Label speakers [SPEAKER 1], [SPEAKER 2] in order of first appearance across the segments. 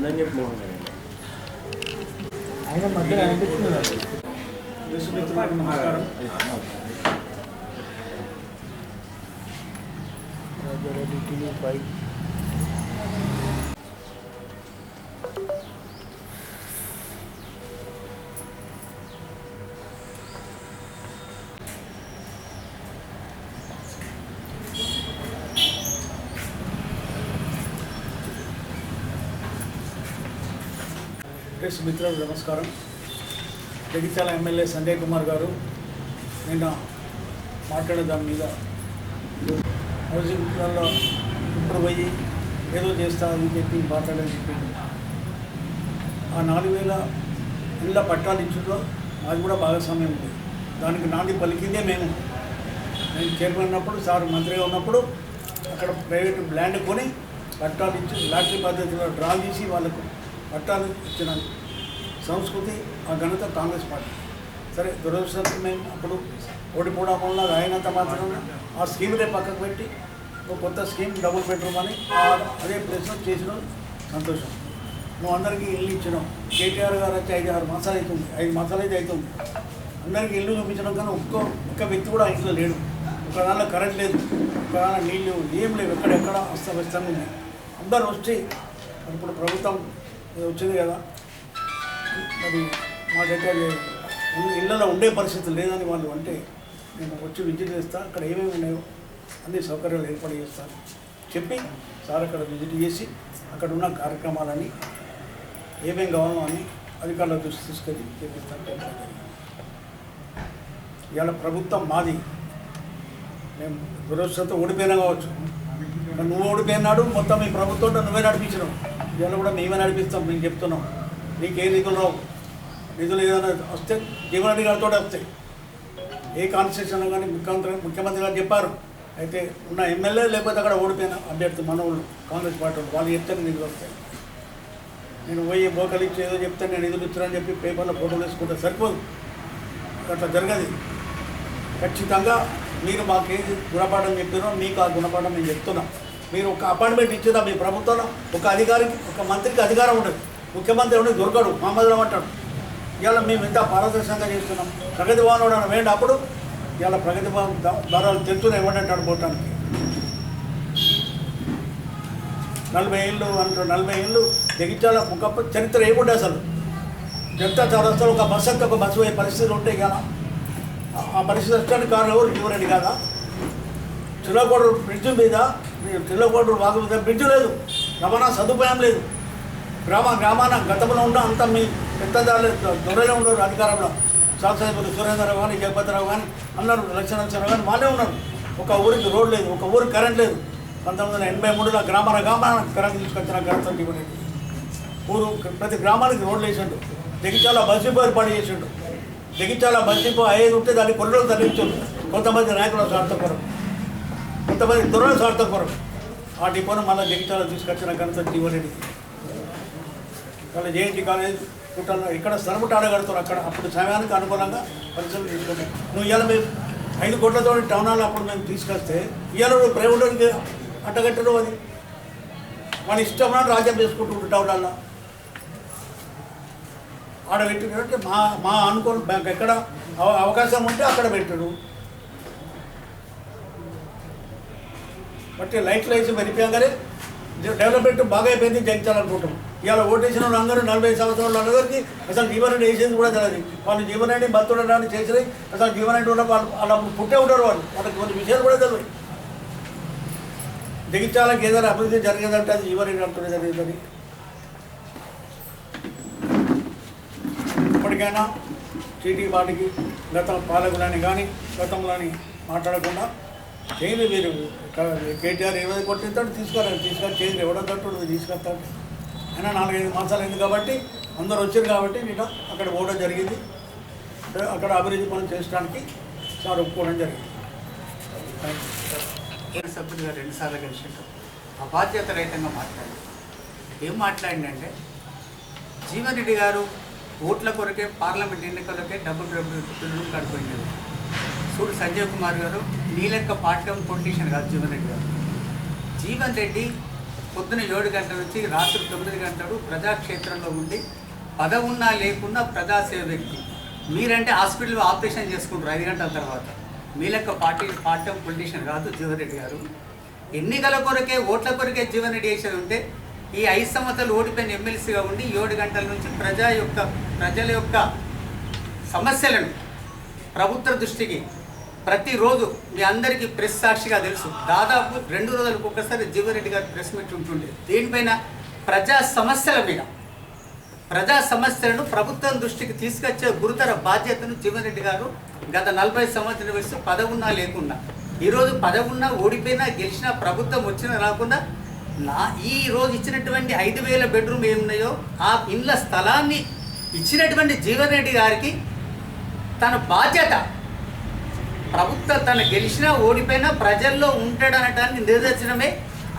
[SPEAKER 1] ఉందని చెప్పి మోహన్ గారు
[SPEAKER 2] ఆయన మధ్యలో అనిపిస్తుంది
[SPEAKER 3] విశ్వమిత్రులకు నమస్కారం
[SPEAKER 2] బైక్
[SPEAKER 3] ప్రెస్ మిత్రులు నమస్కారం. జగిత్యాల ఎమ్మెల్యే సంజయ్ కుమార్ గారు నిన్న మాట్లాడే దాని మీద హౌసింగ్లలో ఇప్పుడు పోయి ఏదో చేస్తా అని చెప్పి మాట్లాడని చెప్పింది ఆ నాలుగు వేల ఇళ్ళ పట్టాలు ఇచ్చిందో అది కూడా భాగస్వామ్యం ఉంది. దానికి నాంది పలికిందే మేము. నేను చైర్మన్ ఉన్నప్పుడు సార్ మంత్రిగా ఉన్నప్పుడు అక్కడ ప్రైవేట్ ల్యాండ్ కొని పట్టాలు ఇచ్చి లాటరీ పద్ధతిలో డ్రా తీసి వాళ్ళకు పట్టాలు ఇచ్చిన సంస్కృతి ఆ ఘనత కాంగ్రెస్ పార్టీ. సరే దురదృష్టం మేము అప్పుడు ఓడిపోవడం వల్ల రాయినంత మాత్రం ఆ స్కీమ్లే పక్కకు పెట్టి ఒక కొత్త స్కీమ్ డబుల్ బెడ్రూమ్ అని అదే ప్లేస్లో చేసిన సంతోషం. నువ్వు అందరికీ ఇల్లు ఇచ్చినావు. కేటీఆర్ గారు వచ్చి ఐదు ఆరు మాసాలు అవుతుంది ఐదు మాసాలు అయితే అవుతుంది. అందరికీ ఇల్లు చూపించడం కానీ ఒక్క ఒక్క వ్యక్తి కూడా ఇంట్లో లేడు. ఒక దానిలో కరెంట్ లేదు ఒక దానిలో నీళ్ళు ఏం లేవు ఎక్కడెక్కడ అస్తవ్యస్తంగా ఉన్నాయి. అందరూ వచ్చి ఇప్పుడు ప్రభుత్వం వచ్చింది కదా. మరి మాకైతే అది ఇళ్ళలో ఉండే పరిస్థితి లేదని వాళ్ళు అంటే నేను వచ్చి విజిట్ చేస్తాను అక్కడ ఏమేమి ఉన్నాయో అన్ని సౌకర్యాలు ఏర్పాటు చేస్తాను చెప్పి సార్ అక్కడ విజిట్ చేసి అక్కడ ఉన్న కార్యక్రమాలని ఏమేమి కావాలో అని అధికారుల దృష్టి తీసుకెళ్ళి చేపిస్తాను ఇవాళ ప్రభుత్వం మాది. మేము దురదృష్టంతో ఓడిపోయినా కావచ్చు. నువ్వు ఓడిపోయినాడు మొత్తం ఈ ప్రభుత్వంతో నువ్వే నడిపించినావు. ఇవాళ కూడా మేమే నడిపిస్తాం మేము చెప్తున్నాం. నీకే నిధులు రావు. నిధులు ఏదైనా వస్తే జీవన గారితో వస్తాయి. ఏ కాన్స్టిట్యూషన్ కానీ ముఖ్యమంత్రి ముఖ్యమంత్రి గారు చెప్పారు. అయితే ఉన్న ఎమ్మెల్యే లేకపోతే అక్కడ ఓడిపోయిన అభ్యర్థి మనవులు కాంగ్రెస్ పార్టీ వాళ్ళు. వాళ్ళు చెప్తే నిధులు వస్తాయి. నేను పోయి బోకలు ఇచ్చి ఏదో చెప్తే నేను నిధులు ఇచ్చానని చెప్పి పేపర్లో ఫోటోలు వేసుకుంటే సరిపోదు. అట్లా జరగదు. ఖచ్చితంగా మీరు మాకు ఏది గుణపాఠం చెప్పారో మీకు ఆ గుణపాఠం మేము చెప్తున్నాం. మీరు ఒక అపాయింట్మెంట్ ఇచ్చేదా మీ ప్రభుత్వంలో? ఒక అధికారికి ఒక మంత్రికి అధికారం ఉండదు. ముఖ్యమంత్రి ఉండదు దొరకడు మహమ్మద్రావు అంటాడు ఇవాళ మేము ఇంత పారదర్శకంగా చేస్తున్నాం. ప్రగతి భవన్ వేయండి అప్పుడు ఇవాళ ప్రగతి భవన్ ధరలు తెచ్చుని ఇవ్వండి అంటాడు పోవటానికి నలభై ఏళ్ళు అంటారు నలభై ఏళ్ళు జగిత్యాల ఒక చరిత్ర ఏముండే అసలు? జనతా చౌరస్తాలో ఒక బస్సు ఒక బస్సు పోయే పరిస్థితులు ఉంటాయి కదా ఆ- పరిస్థితి వచ్చడానికి కారణం ఎవరు? ఇవ్వరండి కదా చిల్లకోడు బ్రిడ్జ్ మీద చిల్లకోడు వాగు మీద బ్రిడ్జ్ లేదు. రవాణా సదుపాయం లేదు. గ్రామ గ్రామాన గతంలో ఉన్న అంత మీ పెద్దదారులు దొరలే ఉండరు అధికారంలో. శాసనసభ్యులు సురేంద్రరావు కానీ జగపతిరావు కానీ అందరూ లక్ష్మణరావు కానీ వాళ్ళే ఉన్నారు. ఒక ఊరికి రోడ్ లేదు ఒక ఊరికి కరెంట్ లేదు. పంతొమ్మిది వందల ఎనభై మూడులో గ్రామాల గ్రామాన కరెంట్ తీసుకొచ్చిన ఘనత జీవరెడ్డి ఊరు ప్రతి గ్రామానికి రోడ్లు వేసిండు. జగిత్యాల బస్ డిపో ఏర్పాటు చేసిండు. జగిత్యాల బస్ డిపో ఐదు ఉంటే దాన్ని కొరలో తరలించు. కొంతమంది నాయకుల స్వార్థ ఇంతమంది కొంతమంది దొరల కొరకు ఆ డిపోను మళ్ళీ జగిత్యాల తీసుకొచ్చిన కనుక జీవరెడ్డి వాళ్ళ జేఎన్టీ కాలేజ్ పుట్టాల ఇక్కడ స్థలముట ఆడగలుగుతారు అక్కడ అప్పుడు సమయానికి అనుగుణంగా పరిశ్రమలు తీసుకొని నువ్వు ఇవాళ మేము ఐదు కోట్లతో టౌన్ హాల్ అప్పుడు మేము తీసుకొస్తే ఇవాళ నువ్వు ప్రైవేట్ అట్టగట్టడం అది. మన ఇష్టం రాజ్యం చేసుకుంటూ టౌన్ హాల్లో ఆడ పెట్టినట్టు మా మా అనుకోని బ్యాంక్ ఎక్కడ అవకాశం ఉంటే అక్కడ పెట్టడు బట్టి లైట్లు వేసి మరిపోయాగానే డెవలప్మెంట్ బాగా అయిపోయింది జయించాలనుకుంటాం ఇవాళ ఓటేసిన వాళ్ళు అందరూ నలభై సంవత్సరాలు అందరికీ అసలు జీవనాన్ని వేసేది కూడా తెలియదు వాళ్ళు జీవనాన్ని బతుండడానికి చేసినవి అసలు జీవనాన్ని ఉన్న వాళ్ళు అలా పుట్టే ఉంటారు వాళ్ళు. వాళ్ళకి కొన్ని విషయాలు కూడా తెలియదు జగించాలకి ఏదైనా అభివృద్ధి జరిగేదంటే అది జీవనాన్ని అంటుంది జరిగిందని. ఇప్పటికైనా చీటీ వాటికి గత పాలకులని కానీ గతంలోని మాట్లాడకుండా చేయండి మీరు. కేటీఆర్ ఏమైనా కొట్టిస్తాడు తీసుకురా తీసుకొని చేయండి. ఎవడో తట్టు తీసుకొస్తాడు. అయినా నాలుగైదు మాసాలు అయింది కాబట్టి అందరు వచ్చారు కాబట్టి నేను అక్కడ పోవడం జరిగింది. అక్కడ అభివృద్ధి పనులు చేయడానికి సార్ ఒప్పుకోవడం జరిగింది. థ్యాంక్
[SPEAKER 4] గారు సభ్యులుగా రెండుసార్లు కలిసిండు ఆ బాధ్యత రహితంగా మాట్లాడి ఏం మాట్లాడిందంటే జీవన్ రెడ్డి గారు ఓట్ల కొరకే పార్లమెంట్ ఎన్నికలకే డబ్బులు డబ్బులు కడిపోయింది చూడు సంజయ్ కుమార్ గారు నీలెక్క లెక్క పార్టీ పొలిటీషియన్ కాదు జీవన్ రెడ్డి గారు. జీవన్ రెడ్డి పొద్దున ఏడు గంటల నుంచి రాత్రి తొమ్మిది గంటలు ప్రజాక్షేత్రంలో ఉండి పదవున్నా లేకున్నా ప్రజాసేవ వ్యక్తి మీరంటే హాస్పిటల్లో ఆపరేషన్ చేసుకుంటారు ఐదు గంటల తర్వాత. మీ లెక్క పార్టీ టైం పొలిటీషియన్ కాదు జీవన్ రెడ్డి గారు. ఎన్నికల కొరకే ఓట్ల కొరకే జీవన్ రెడ్డి చేసేది ఉంటే ఈ ఐదు సంవత్సరాలు ఓడిపోయిన ఎమ్మెల్సీగా ఉండి ఏడు గంటల నుంచి ప్రజా యొక్క ప్రజల యొక్క సమస్యలను ప్రభుత్వ దృష్టికి ప్రతిరోజు మీ అందరికీ ప్రెస్ సాక్షిగా తెలుసు. దాదాపు రెండు రోజులకు ఒకసారి జీవరెడ్డి గారి ప్రెస్ మీట్ ఉంటుండే. దీనిపైన ప్రజా సమస్యల మీద ప్రజా సమస్యలను ప్రభుత్వం దృష్టికి తీసుకొచ్చే గురుతర బాధ్యతను జీవన్రెడ్డి గారు గత నలభై సంవత్సరాల వయసు పదవున్నా లేకుండా ఈరోజు పదవున్నా ఓడిపోయినా గెలిచినా ప్రభుత్వం వచ్చినా రాకుండా నా ఈ రోజు ఇచ్చినటువంటి ఐదు వేల బెడ్రూమ్ ఏమున్నాయో ఆ ఇండ్ల స్థలాన్ని ఇచ్చినటువంటి జీవన్ రెడ్డి గారికి తన బాధ్యత ప్రభుత్వం తను గెలిచినా ఓడిపోయినా ప్రజల్లో ఉంటాడనటానికి నిదర్శనమే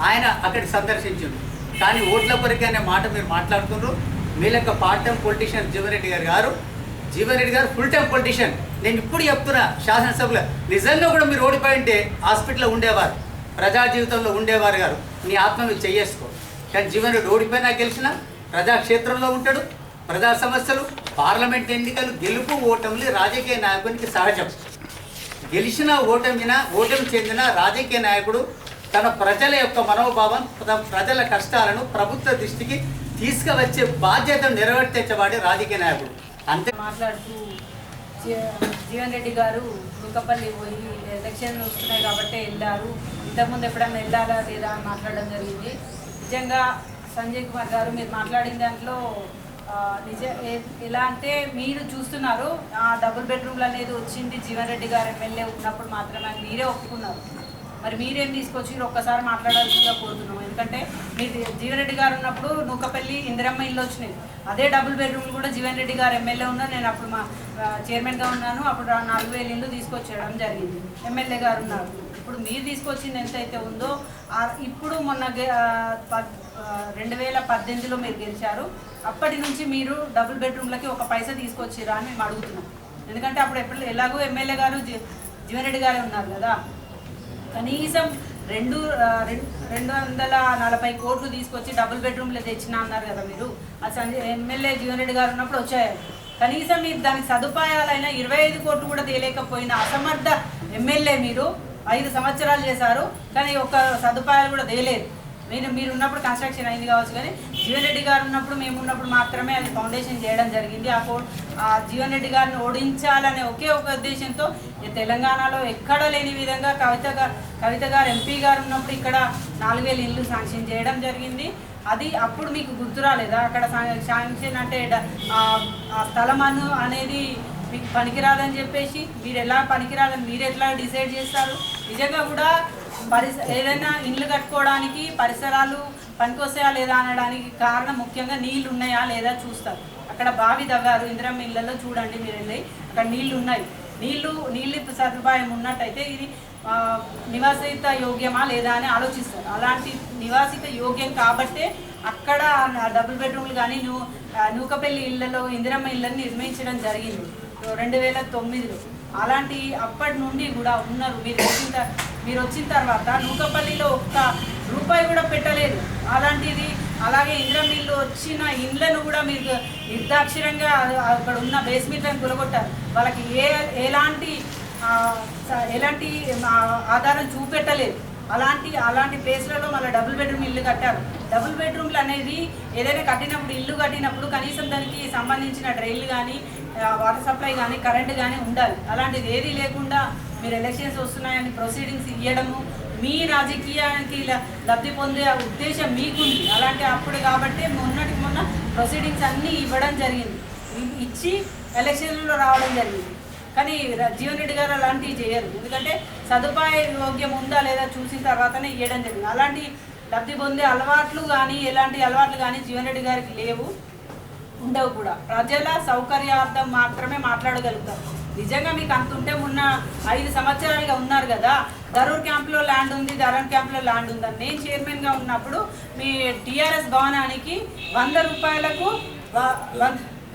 [SPEAKER 4] ఆయన అక్కడికి సందర్శించింది కానీ ఓట్ల కొరకే అనే మాట మీరు మాట్లాడుతున్నారు. మీ లెక్క పార్ట్ టైం పొలిటీషియన్ జీవన్రెడ్డి గారు గారు. జీవన్రెడ్డి గారు ఫుల్ టైం పొలిటీషియన్ నేను ఇప్పుడు చెప్తున్నా శాసనసభలో. నిజంగా కూడా మీరు ఓడిపోయి ఉంటే హాస్పిటల్లో ఉండేవారు ప్రజా జీవితంలో ఉండేవారు గారు. నీ ఆత్మ మీరు చేయేసుకో కానీ జీవన్ రెడ్డి ఓడిపోయినా గెలిచినా ప్రజాక్షేత్రంలో ఉంటాడు ప్రజా సమస్యలు పార్లమెంట్ ఎన్నికలు గెలుపు ఓటములు రాజకీయ నాయకునికి సహజం. గెలిచిన ఓటమిన ఓటమి చెందిన రాజకీయ నాయకుడు తన ప్రజల యొక్క మనోభావం తన ప్రజల కష్టాలను ప్రభుత్వ దృష్టికి తీసుకువచ్చే బాధ్యతను నెరవేర్చేవాడే రాజకీయ నాయకుడు. అంతే.
[SPEAKER 1] మాట్లాడుతూ జీవన్ రెడ్డి గారు దుర్గపల్లి పోయి ఎలక్షన్ వస్తున్నాయి కాబట్టి వెళ్ళారు. ఇంతకుముందు ఎప్పుడన్నా వెళ్ళాలా లేదా మాట్లాడడం జరిగింది. నిజంగా సంజయ్ కుమార్ గారు మీరు మాట్లాడిన దాంట్లో నిజ ఎలా అంటే మీరు చూస్తున్నారు ఆ డబుల్ బెడ్రూమ్లు అనేది వచ్చింది జీవన్ రెడ్డి గారు ఎమ్మెల్యే ఉన్నప్పుడు మాత్రమే అని మీరే ఒప్పుకున్నారు. మరి మీరేం తీసుకొచ్చి ఒక్కసారి మాట్లాడాల్సిందిగా కోరుతున్నాం. ఎందుకంటే మీరు జీవన్ రెడ్డి గారు ఉన్నప్పుడు నూకపల్లి ఇందిరమ్మ ఇల్లు వచ్చినాయి. అదే డబుల్ బెడ్రూమ్ కూడా జీవన్ రెడ్డి గారు ఎమ్మెల్యే ఉన్నారు నేను అప్పుడు మా చైర్మన్గా ఉన్నాను. అప్పుడు నాలుగు వేలు ఇల్లు తీసుకొచ్చేయడం జరిగింది. ఎమ్మెల్యే గారు ఉన్నారు. ఇప్పుడు మీరు తీసుకొచ్చింది ఎంత అయితే ఉందో ఇప్పుడు మొన్న పద్- రెండు వేల పద్దెనిమిదిలో మీరు గెలిచారు. అప్పటి నుంచి మీరు డబుల్ బెడ్రూమ్లకి ఒక పైసా తీసుకొచ్చిరా అని మేము అడుగుతున్నాం. ఎందుకంటే అప్పుడు ఎప్పుడు ఎలాగో ఎమ్మెల్యే గారు జీ- గారే ఉన్నారు కదా. కనీసం రెండు రెండు వందల నలభై కోట్లు తీసుకొచ్చి డబుల్ బెడ్రూమ్లో తెచ్చిన అన్నారు కదా మీరు. అసలు ఎమ్మెల్యే జీవన్రెడ్డి గారు ఉన్నప్పుడు వచ్చాయి కనీసం మీరు దానికి సదుపాయాలైనా ఇరవై ఐదు కోట్లు కూడా తేలేకపోయిన అసమర్థ ఎమ్మెల్యే మీరు. ఐదు సంవత్సరాలు చేశారు కానీ ఒక సదుపాయాలు కూడా తేలేదు. మీరు మీరు ఉన్నప్పుడు కన్స్ట్రక్షన్ అయింది కావచ్చు కానీ జీవన్ రెడ్డి గారు ఉన్నప్పుడు మేము ఉన్నప్పుడు మాత్రమే అది ఫౌండేషన్ చేయడం జరిగింది. ఆ ఫో ఆ జీవన్ రెడ్డి గారిని ఓడించాలనే ఒకే ఒక ఉద్దేశంతో ఈ తెలంగాణలో ఎక్కడ లేని విధంగా కవిత గారు కవిత గారు ఎంపీ గారు ఉన్నప్పుడు ఇక్కడ నాలుగు వేల ఇల్లు శాంక్షన్ చేయడం జరిగింది. అది అప్పుడు మీకు గుర్తు రాలేదా? అక్కడ శాంక్షన్ అంటే ఆ- స్థలం అనేది మీకు పనికిరాదని చెప్పేసి మీరు ఎలా పనికిరాదని మీరు ఎట్లా డిసైడ్ చేస్తారు? నిజంగా కూడా పరిస ఏదైనా ఇండ్లు కట్టుకోవడానికి పరిసరాలు పనికొస్తాయా లేదా అనడానికి కారణం ముఖ్యంగా నీళ్ళు ఉన్నాయా లేదా చూస్తారు. అక్కడ బావి తవ్వారు ఇందిరమ్మ ఇళ్ళలో చూడండి మీరు వెళ్ళి. అక్కడ నీళ్ళు ఉన్నాయి. నీళ్ళు నీళ్ళు సదుపాయం ఉన్నట్టయితే ఇది నివాసిత యోగ్యమా లేదా అని ఆలోచిస్తారు. అలాంటి నివాసిత యోగ్యం కాబట్టే అక్కడ డబుల్ బెడ్రూమ్లు కానీ నూ నూకపల్లి ఇళ్ళలో ఇందిరమ్మ ఇళ్ళని నిర్మించడం జరిగింది. రెండు వేల తొమ్మిదిలో. అలాంటి అప్పటి నుండి కూడా ఉన్నారు. మీరు వచ్చిన మీరు వచ్చిన తర్వాత నూకపల్లిలో ఒక్క రూపాయి కూడా పెట్టలేదు. అలాంటిది అలాగే ఇంద్రమిల్లు వచ్చిన ఇండ్లను కూడా మీరు నిర్దాక్షిరంగా అక్కడ ఉన్న బేస్మెంట్లను కూలగొట్టారు వాళ్ళకి ఏ ఎలాంటి ఎలాంటి ఆధారం చూపెట్టలేదు. అలాంటి అలాంటి ప్లేస్లలో మళ్ళీ డబుల్ బెడ్రూమ్ ఇల్లు కట్టారు. డబుల్ బెడ్రూమ్లు అనేది ఏదైనా కట్టినప్పుడు ఇల్లు కట్టినప్పుడు కనీసం దానికి సంబంధించిన డ్రైన్లు కానీ వాటర్ సప్లై కానీ కరెంట్ కానీ ఉండాలి. అలాంటిది ఏది లేకుండా మీరు ఎలక్షన్స్ వస్తున్నాయని ప్రొసీడింగ్స్ ఇవ్వడము మీ రాజకీయానికి లబ్ధి పొందే ఉద్దేశం మీకుంది. అలాంటి అప్పుడు కాబట్టి మొన్నటికి మొన్న ప్రొసీడింగ్స్ అన్నీ ఇవ్వడం జరిగింది. ఇచ్చి ఎలక్షన్లో రావడం జరిగింది. కానీ జీవన్ రెడ్డి గారు అలాంటివి చేయరు. ఎందుకంటే సదుపాయ యోగ్యం ఉందా లేదా చూసిన తర్వాతనే ఇవ్వడం జరిగింది. అలాంటి లబ్ధి పొందే అలవాట్లు కానీ ఎలాంటి అలవాట్లు కానీ జీవన్ రెడ్డి గారికి లేవు. ఉండవు కూడా. ప్రజల సౌకర్యార్థం మాత్రమే మాట్లాడగలుగుతాం. నిజంగా మీకు అంత ఉంటే మొన్న ఐదు సంవత్సరాలుగా ఉన్నారు కదా ధరూర్ క్యాంప్లో ల్యాండ్ ఉంది ధరూర్ క్యాంప్లో ల్యాండ్ ఉందని నేను చైర్మన్గా ఉన్నప్పుడు మీ టీఆర్ఎస్ భవనానికి వంద రూపాయలకు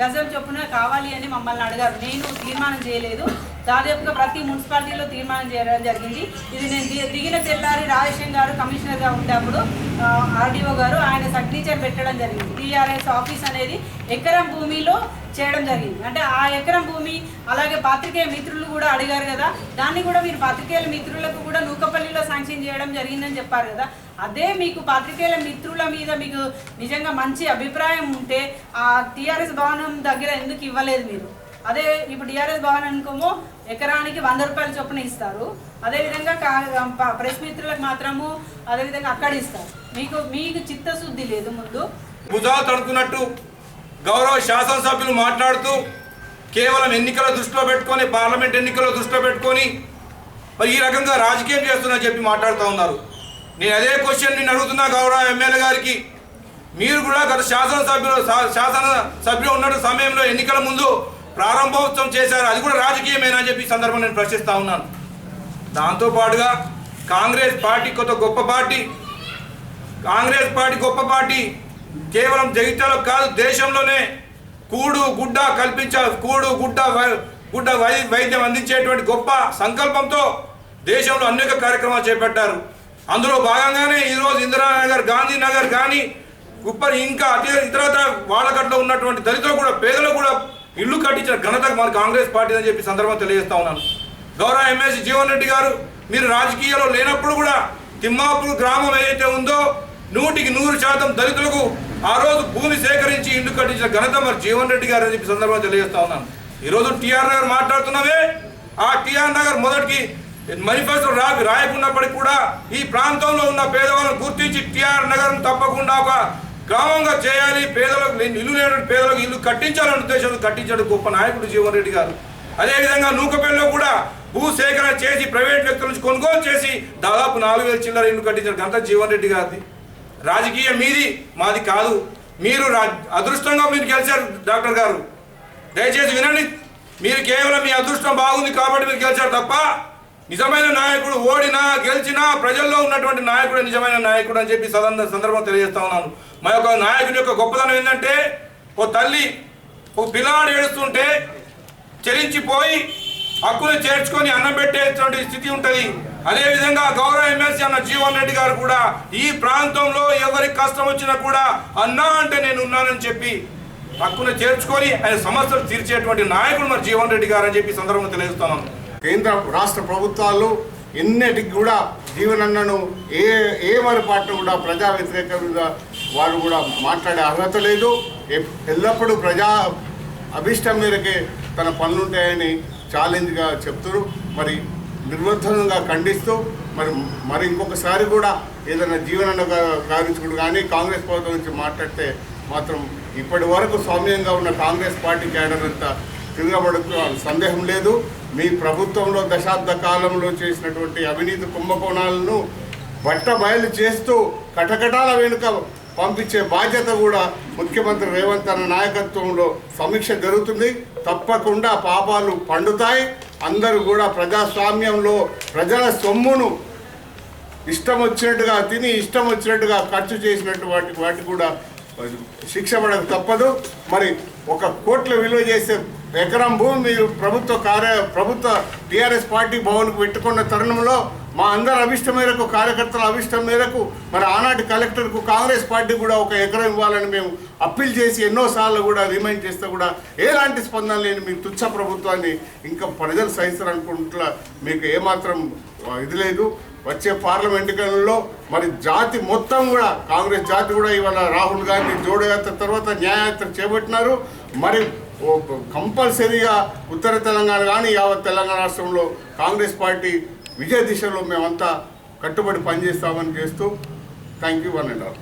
[SPEAKER 1] గజం చొప్పున కావాలి అని మమ్మల్ని అడిగారు. నేను తీర్మానం చేయలేదు. దాదాపుగా ప్రతి మున్సిపాలిటీలో తీర్మానం చేయడం జరిగింది. ఇది నేను దిగిన తెల్లారి రాజేశం గారు కమిషనర్గా ఉన్నప్పుడు ఆర్డీఓ గారు ఆయన సిగ్నేచర్ పెట్టడం జరిగింది. టీఆర్ఎస్ ఆఫీస్ అనేది ఎకరం భూమిలో చేయడం జరిగింది. అంటే ఆ ఎకరం భూమి అలాగే పాత్రికేయ మిత్రులు కూడా అడిగారు కదా దాన్ని కూడా మీరు పాత్రికేయుల మిత్రులకు కూడా నూకపల్లిలో శాంక్షన్ చేయడం జరిగిందని చెప్పారు కదా. అదే మీకు పాత్రికేయుల మిత్రుల మీద మీకు నిజంగా మంచి అభిప్రాయం ఉంటే ఆ టీఆర్ఎస్ భవనం దగ్గర ఎందుకు ఇవ్వలేదు మీరు? అదే ఇప్పుడు టీఆర్ఎస్ భవన్ అనుకోమో ఎకరానికి వంద రూపాయల చొప్పున ఇస్తారు. అదేవిధంగా కా- ప్రెస్ మిత్రులకు మాత్రము అదేవిధంగా అక్కడ ఇస్తారు. మీకు మీకు చిత్తశుద్ధి లేదు ముందు.
[SPEAKER 5] భుజాలు తడుకున్నట్టు గౌరవ శాసనసభ్యులు మాట్లాడుతూ కేవలం ఎన్నికల దృష్టిలో పెట్టుకొని పార్లమెంట్ ఎన్నికల దృష్టిలో పెట్టుకొని మరి ఈ రకంగా రాజకీయం చేస్తున్నా చెప్పి మాట్లాడుతూ ఉన్నారు. నేను అదే క్వశ్చన్ నేను అడుగుతున్నా గౌరవ ఎమ్మెల్యే గారికి. మీరు కూడా గత శాసనసభ్యులు శా- శాసన సభ్యులు ఉన్న సమయంలో ఎన్నికల ముందు ప్రారంభోత్సవం చేశారు. అది కూడా రాజకీయమేనా అని చెప్పి సందర్భం నేను ప్రశ్నిస్తూ ఉన్నాను. దాంతోపాటుగా కాంగ్రెస్ పార్టీ కొత్త గొప్ప పార్టీ కాంగ్రెస్ పార్టీ గొప్ప పార్టీ కేవలం జగిత్యాలో కాదు దేశంలోనే కూడు గుడ్డ కల్పించాలి కూడు గుడ్డ వై- గుడ్డ వై వైద్యం అందించేటువంటి గొప్ప సంకల్పంతో దేశంలో అనేక కార్యక్రమాలు చేపట్టారు. అందులో భాగంగానే ఈరోజు ఇందిరానగర్ గాంధీనగర్ కానీ ఉప్పరి ఇంకా అతి ఇతర వాళ్ళకట్లో ఉన్నటువంటి దళితులు కూడా పేదలు కూడా ఇల్లు కట్టించిన ఘనత మన కాంగ్రెస్ పార్టీ అని చెప్పి సందర్భం తెలియజేస్తా ఉన్నాను. గౌరవ ఎమ్మెల్సీ జీవన్ రెడ్డి గారు మీరు రాజకీయాల్లో లేనప్పుడు కూడా తిమ్మాపూర్ గ్రామం ఏదైతే ఉందో నూటికి నూరు శాతం దళితులకు ఆ రోజు భూమి సేకరించి ఇల్లు కట్టించిన ఘనత మరి జీవన్ రెడ్డి గారు అని చెప్పి సందర్భంగా తెలియజేస్తా ఉన్నాను. ఈరోజు టీఆర్ నగర్ మాట్లాడుతున్నావే ఆ టీఆర్ నగర్ మొదటికి మేనిఫెస్టో రా రాయకున్నప్పటికీ కూడా ఈ ప్రాంతంలో ఉన్న పేదవాళ్ళను గుర్తించి టీఆర్ నగరం తప్పకుండా ఒక గ్రామంగా చేయాలి. పేదలకు లేని- ఇల్లు లేని పేదలకు ఇల్లు కట్టించాలనే ఉద్దేశంతో కట్టించాడు గొప్ప నాయకుడు జీవన్ రెడ్డి గారు. అదేవిధంగా నూకపల్లిలో కూడా భూ సేకరణ చేసి ప్రైవేట్ వ్యక్తుల నుంచి కొనుగోలు చేసి దాదాపు నాలుగు వేల చిల్లర ఇల్లు కట్టించిన గంట జీవన్ రెడ్డి గారిది. రాజకీయం మీది మాది కాదు. మీరు రా- అదృష్టంగా మీరు గెలిచారు డాక్టర్ గారు. దయచేసి వినండి. మీరు కేవలం మీ అదృష్టం బాగుంది కాబట్టి మీరు గెలిచారు తప్ప నిజమైన నాయకుడు ఓడినా గెలిచినా ప్రజల్లో ఉన్నటువంటి నాయకుడు నిజమైన నాయకుడు అని చెప్పి సదన సందర్భం తెలియజేస్తా ఉన్నాను. మా యొక్క నాయకుడి యొక్క గొప్పతనం ఏంటంటే ఓ తల్లి ఓ పిల్లాడు ఏడుస్తుంటే చెలించిపోయి హక్కులు చేర్చుకొని అన్నం పెట్టేటువంటి స్థితి ఉంటుంది. అదేవిధంగా గౌరవ ఎమ్మెల్సీ అన్న జీవన్ రెడ్డి గారు కూడా ఈ ప్రాంతంలో ఎవరికి కష్టం వచ్చినా కూడా అన్నా అంటే నేను ఉన్నానని చెప్పి హక్కును చేర్చుకొని ఆయన సమస్యలు తీర్చేటువంటి నాయకుడు మరి జీవన్ రెడ్డి గారు అని చెప్పి సందర్భంగా తెలియజేస్తున్నాను.
[SPEAKER 6] కేంద్ర రాష్ట్ర ప్రభుత్వాలు ఎన్నిటికి కూడా జీవనన్నను ఏ ఏ మరి పార్టీ కూడా ప్రజా వ్యతిరేకంగా వారు కూడా మాట్లాడే అర్హత లేదు. ఎల్లప్పుడూ ప్రజా అభిష్టం మేరకే తన పనులుంటాయని ఛాలెంజ్గా చెప్తారు. మరి నిర్వర్ధనంగా ఖండిస్తూ మరి మరి ఇంకొకసారి కూడా ఏదైనా జీవనన్న గా- గావించుకుడు కానీ కాంగ్రెస్ పార్టీ నుంచి మాట్లాడితే మాత్రం ఇప్పటి వరకు సౌమ్యంగా ఉన్న కాంగ్రెస్ పార్టీ క్యాడర్ అంతా తిరగబడుతూ సందేహం లేదు. మీ ప్రభుత్వంలో దశాబ్ద కాలంలో చేసినటువంటి అవినీతి కుంభకోణాలను బట్ట బయలు చేస్తూ కటకటాల వెనుక పంపించే బాధ్యత కూడా ముఖ్యమంత్రి రేవంత్ అన్న నాయకత్వంలో సమీక్ష జరుగుతుంది. తప్పకుండా పాపాలు పండుతాయి. అందరూ కూడా ప్రజాస్వామ్యంలో ప్రజల సొమ్మును ఇష్టం వచ్చినట్టుగా తిని ఇష్టం వచ్చినట్టుగా ఖర్చు చేసినట్టు వాటి వాటి కూడా శిక్ష పడక తప్పదు. మరి ఒక కోట్ల విలువ చేసే ఎకరం భూమి మీరు ప్రభుత్వ కార్య ప్రభుత్వ టీఆర్ఎస్ పార్టీ భవన్కు పెట్టుకున్న తరుణంలో మా అందరి అభిష్టం మేరకు కార్యకర్తల అభిష్టం మేరకు మరి ఆనాటి కలెక్టర్కు కాంగ్రెస్ పార్టీ కూడా ఒక ఎకరం ఇవ్వాలని మేము అప్పీల్ చేసి ఎన్నోసార్లు కూడా రిమైండ్ చేస్తే కూడా ఎలాంటి స్పందన లేని మీ తుచ్చ ప్రభుత్వాన్ని ఇంకా ప్రజలు సహిస్తారనుకుంటున్నా మీకు ఏమాత్రం ఇది లేదు. వచ్చే పార్లమెంట్ ఎన్నికలలో మరి జాతి మొత్తం కూడా కాంగ్రెస్ జాతి కూడా ఇవాళ రాహుల్ గాంధీ జోడయాత్ర తర్వాత న్యాయయాత్ర చేపట్టినారు. మరి ఓ కంపల్సరీగా ఉత్తర తెలంగాణ కానీ యావత్ తెలంగాణ రాష్ట్రంలో కాంగ్రెస్ పార్టీ విజయ దిశలో మేమంతా కట్టుబడి పనిచేస్తామని చేస్తూ thank you one and all